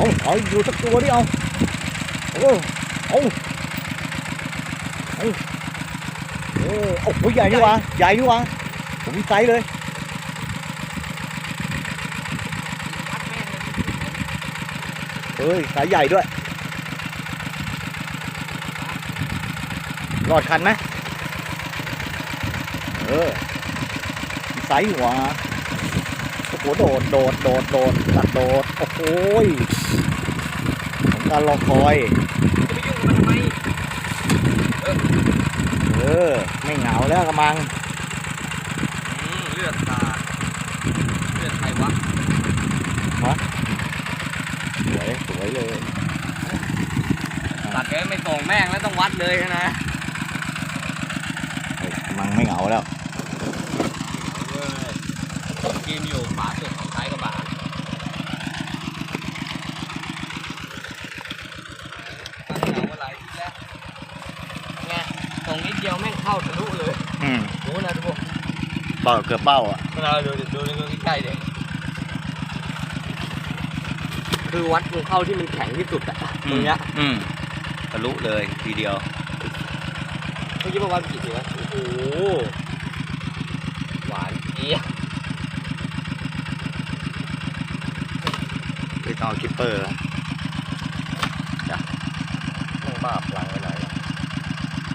เอาเอาอยู่สักตัวดิเอาเออเอาเอาเออโอ้โหใหญ่นี่วะใหญ่นี่วะผมไซส์เลยเลยเอ้ยสายใหญ่ด้วยรอดคันไหมเออมีไซส์หัว โอ้โหโดดโดดโดดโดดตัดโดดโอ้โหยของการรอคอยจะไปยุ่งกับมันทำไมเออไม่เหงาแล้วกระมังอืมเลือดตาดเลือดใครวะสวยสวยเลยตัดเลยไม่ส่งแม่งแล้วต้องวัดเลยนะเฮ้ยกระมังไม่เหงาแล้วเว้ย กินอยู่ขวาสุดของท้ายกระบะตั้งเหงาอะไรแล้วไงตรงนิดเดียวแม่งเข้าทะลุเลยอืมรู้นะทุกคนเป้าเกือบเป้าอะเราดูดูดูดูใกล้ๆเด็กคือวัดมึงเข้าที่มันแข็งที่สุดอะตรงเนี้ยอืมทะลุเลยทีเดียวเมื่อกี้มาวัดกี่ทีวะโอ้โหหวานเจี๊ยบ ไม่ ต้องเอาคิปเปอร์จ้ะต้องบาปหลัง